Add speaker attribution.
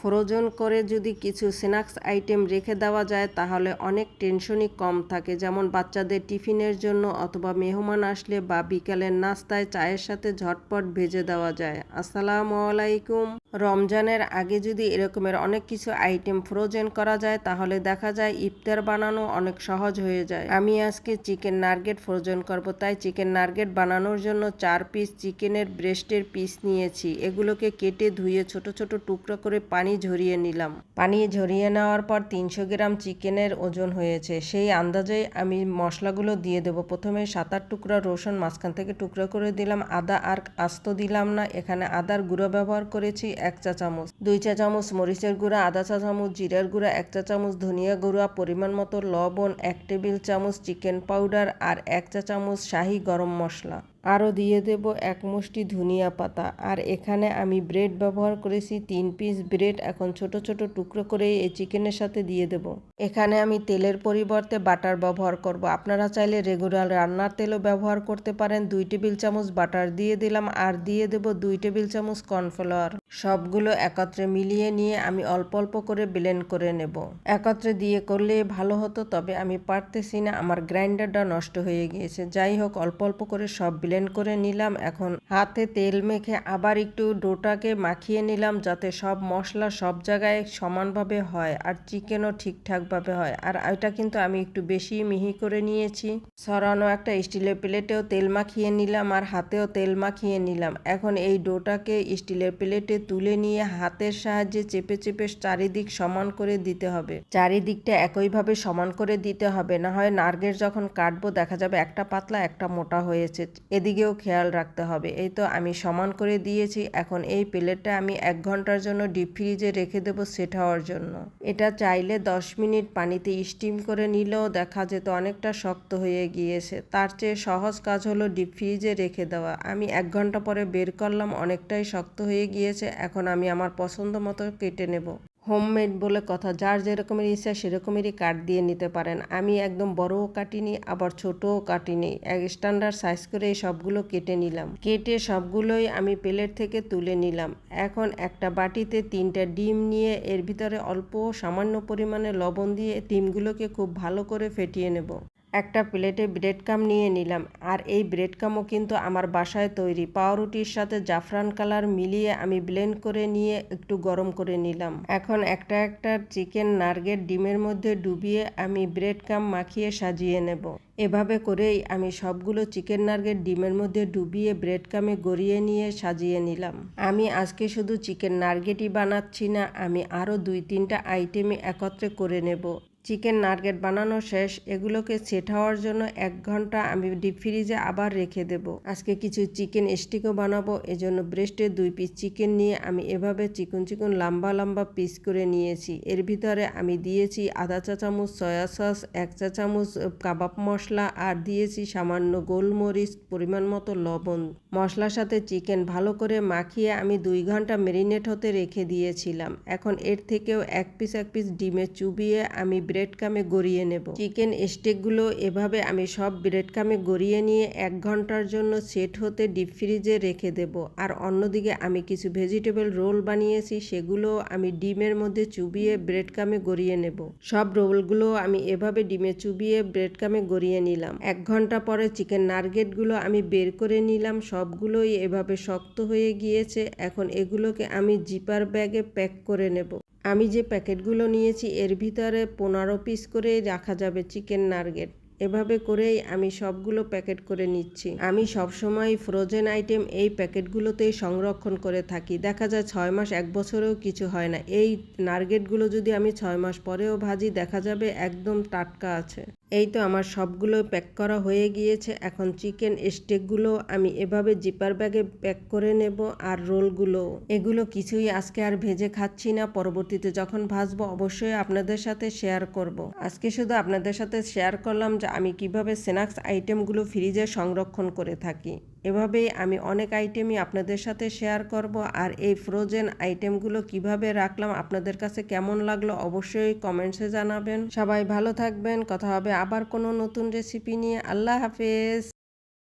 Speaker 1: Frozen করে যদি কিছু স্ন্যাক্স আইটেম রেখে দেওয়া যায়, তাহলে অনেক টেনশনই কম থাকে। যেমন বাচ্চাদের টিফিনের জন্য অথবা মেহমান আসলে বা বিকালের নাস্তায় চায়ের সাথে ঝটপট ভেজে দেওয়া যায়। আসসালামু আলাইকুম। রমজানের আগে যদি এরকমের অনেক কিছু আইটেম ফ্রোজেন করা যায়, তাহলে দেখা যায় ইফতার বানানো অনেক সহজ হয়ে যায়। আমি আজকে চিকেন নার্গেট ফ্রোজেন করব, তাই চিকেন নার্গেট বানানোর জন্য চার পিস চিকেনের ব্রেস্টের পিস নিয়েছি। এগুলোকে কেটে ধুয়ে ছোট ছোট টুকরো করে পানি ঝরিয়ে নিলাম। পানি ঝরিয়ে নেওয়ার পর তিনশো গ্রাম চিকেনের ওজন হয়েছে। সেই আন্দাজেই আমি মশলাগুলো দিয়ে দেবো। প্রথমে সাত আট টুকরা রসুন, মাঝখান থেকে টুকরো করে দিলাম। আদা আর আস্ত দিলাম না, এখানে আদার গুঁড়ো ব্যবহার করেছি। এক চা চামচ, দুই চা চামচ মরিচের গুঁড়া, আধা চা চামচ জিরার গুঁড়া, এক চা চামচ ধনিয়া গুঁড়া, পরিমাণ মতো লবণ, এক টেবিল চামচ চিকেন পাউডার আর এক চা চামচ শাহি গরম মশলা। আরও দিয়ে দেব এক মুষ্টি ধনিয়া পাতা। আর এখানে আমি ব্রেড ব্যবহার করেছি, তিন পিস ব্রেড। এখন ছোট ছোট টুকরো করে এই চিকেনের সাথে দিয়ে দেব। এখানে আমি তেলের পরিবর্তে বাটার ব্যবহার করব। আপনারা চাইলে রেগুলার রান্নার তেলও ব্যবহার করতে পারেন। দুই টেবিল চামচ বাটার দিয়ে দিলাম আর দিয়ে দেব দুই টেবিল চামচ কর্নফ্লাওয়ার। সবগুলো একত্রে মিলিয়ে নিয়ে আমি অল্প অল্প করে ব্লেন্ড করে নেব। একত্রে দিয়ে করলে ভালো হতো, তবে আমি পারতেছি না। আমার গ্রাইন্ডারটা নষ্ট হয়ে গিয়েছে। যাই হোক, অল্প অল্প করে সব ব্লেন্ড করে নিলাম। এখন হাতে তেল মেখে আবার একটু ডোটাকে মাখিয়ে নিলাম যাতে সব মশলা সব জায়গায় সমানভাবে হয় আর চিকেনও ঠিকঠাকভাবে হয়। আর এটা কিন্তু আমি একটু বেশি মিহি করে নিয়েছি। সরানো একটা স্টিলের প্লেটেও তেল মাখিয়ে নিলাম আর হাতেও তেল মাখিয়ে নিলাম। এখন এই ডোটাকে স্টিলের প্লেটে তুলে নিয়ে হাতের সাহায্যে চেপে চেপে চারিদিক সমান করে দিতে হবে। চারিদিকটা একইভাবে সমান করে দিতে হবে। না হয় নার্গের যখন কাটবো দেখা যাবে একটা পাতলা একটা মোটা হয়েছে। এদিকেও খেয়াল রাখতে হবে। এই তো আমি সমান করে দিয়েছি, এখন এই প্লেটটা আমি এক ঘণ্টার জন্য ডিপ ফ্রিজে রেখে দেবো সেট হওয়ার জন্য। এটা চাইলে দশ মিনিট পানিতে স্টিম করে নিলেও দেখা যেত অনেকটা শক্ত হয়ে গিয়েছে। তার চেয়ে সহজ কাজ হলো ডিপ ফ্রিজে রেখে দেওয়া। আমি এক ঘণ্টা পরে বের করলাম, অনেকটাই শক্ত হয়ে গিয়েছে, এখন আমি আমার পছন্দ মতো কেটে নেব। হোমমেড বলে কথা, যার যেরকমের ইচ্ছা সেরকমেরই কাট দিয়ে নিতে পারেন। আমি একদম বড়ও কাটিনি, আবার ছোটও কাটিনি। এক স্ট্যান্ডার্ড সাইজ করে এই সবগুলো কেটে নিলাম। কেটে সবগুলোই আমি প্লেট থেকে তুলে নিলাম। এখন একটা বাটিতে তিনটা ডিম নিয়ে এর ভিতরে অল্প সামান্য পরিমাণে লবণ দিয়ে ডিমগুলোকে খুব ভালো করে ফেটিয়ে নেব। একটা প্লেটে ব্রেড কাম নিয়ে নিলাম। আর এই ব্রেড কামও কিন্তু আমার বাসায় তৈরি। পাউরুটির সাথে জাফরান কালার মিলিয়ে আমি ব্লেন্ড করে নিয়ে একটু গরম করে নিলাম। এখন একটা একটা চিকেন নার্গেট ডিমের মধ্যে ডুবিয়ে আমি ব্রেড কাম মাখিয়ে সাজিয়ে নেব। এভাবে করেই আমি সবগুলো চিকেন নার্গেট ডিমের মধ্যে ডুবিয়ে ব্রেড কামে গড়িয়ে নিয়ে সাজিয়ে নিলাম। আমি আজকে শুধু চিকেন নার্গেটই বানাচ্ছি না, আমি আরও দুই তিনটা আইটেমই একত্রে করে নেব। চিকেন নার্গেট বানানো শেষ, এগুলোকে সেট হওয়ার জন্য এক ঘণ্টা আমি ডিপ ফ্রিজে আবার রেখে দেব। আজকে কিছু চিকেন স্টিকও বানাবো, এজন্য ব্রেস্টের দুই পিস চিকেন নিয়ে আমি এভাবে চিকন চিকন লম্বা লম্বা পিস করে নিয়েছি। এর ভিতরে আমি দিয়েছি আধা চা চামচ সয়া সস এক চা চামচ কাবাব মশলা, আর দিয়েছি সামান্য গোলমরিচ পরিমাণ মতো লবণ। মশলার সাথে চিকেন ভালো করে মাখিয়ে আমি দুই ঘণ্টা মেরিনেট হতে রেখে দিয়েছিলাম। এখন এর থেকেও এক পিস এক পিস ডিমে চুবিয়ে আমি ব্রেড কামে গড়িয়ে নেব। চিকেন স্টেকগুলো এভাবে আমি সব ব্রেড কামে গড়িয়ে নিয়ে এক ঘণ্টার জন্য সেট হতে ডিপ ফ্রিজে রেখে দেব। আর অন্যদিকে আমি কিছু ভেজিটেবল রোল বানিয়েছি সেগুলো আমি ডিমের মধ্যে চুবিয়ে ব্রেড কামে গড়িয়ে নেব। সব রোলগুলো আমি এভাবে ডিমে চুবিয়ে ব্রেড কামে গড়িয়ে নিলাম। এক ঘণ্টা পরে চিকেন নার্গেটগুলো আমি বের করে নিলাম। সবগুলোই এভাবে শক্ত হয়ে গিয়েছে। এখন এগুলোকে আমি জিপার ব্যাগে প্যাক করে নেব। আমি যে প্যাকেটগুলো নিয়েছি, এর ভিতরে পনেরো পিস করে রাখা যাবে চিকেন নার্গেট এভাবে করেই আমি সবগুলো প্যাকেট করে নিচ্ছি। আমি সবসময় ফ্রোজেন আইটেম এই প্যাকেটগুলোতেই সংরক্ষণ করে থাকি। দেখা যায় ছয় মাস, এক বছরেও কিছু হয় না। এই নার্গেটগুলো যদি আমি ছয় মাস পরেও ভাজি, দেখা যাবে একদম টাটকা আছে। এই তো আমার সবগুলো প্যাক করা হয়ে গিয়েছে। এখন চিকেন স্টেকগুলো আমি এভাবে জিপার ব্যাগে প্যাক করে নেব আর রোলগুলো। এগুলো কিছুই আজকে আর ভেজে খাচ্ছি না। পরবর্তীতে যখন ভাজবো অবশ্যই আপনাদের সাথে শেয়ার করব। আজকে শুধু আপনাদের সাথে শেয়ার করলাম যে আমি কীভাবে স্ন্যাক্স আইটেমগুলো ফ্রিজে সংরক্ষণ করে থাকি। এভাবেই আমি অনেক আইটেমই আপনাদের সাথে শেয়ার করব। আর এই ফ্রোজেন আইটেমগুলো কীভাবে রাখলাম, আপনাদের কাছে কেমন লাগল অবশ্যই কমেন্টসে জানাবেন। সবাই ভালো থাকবেন, কথা হবে আবার কোনো নতুন রেসিপি নিয়ে। আল্লাহ হাফেজ।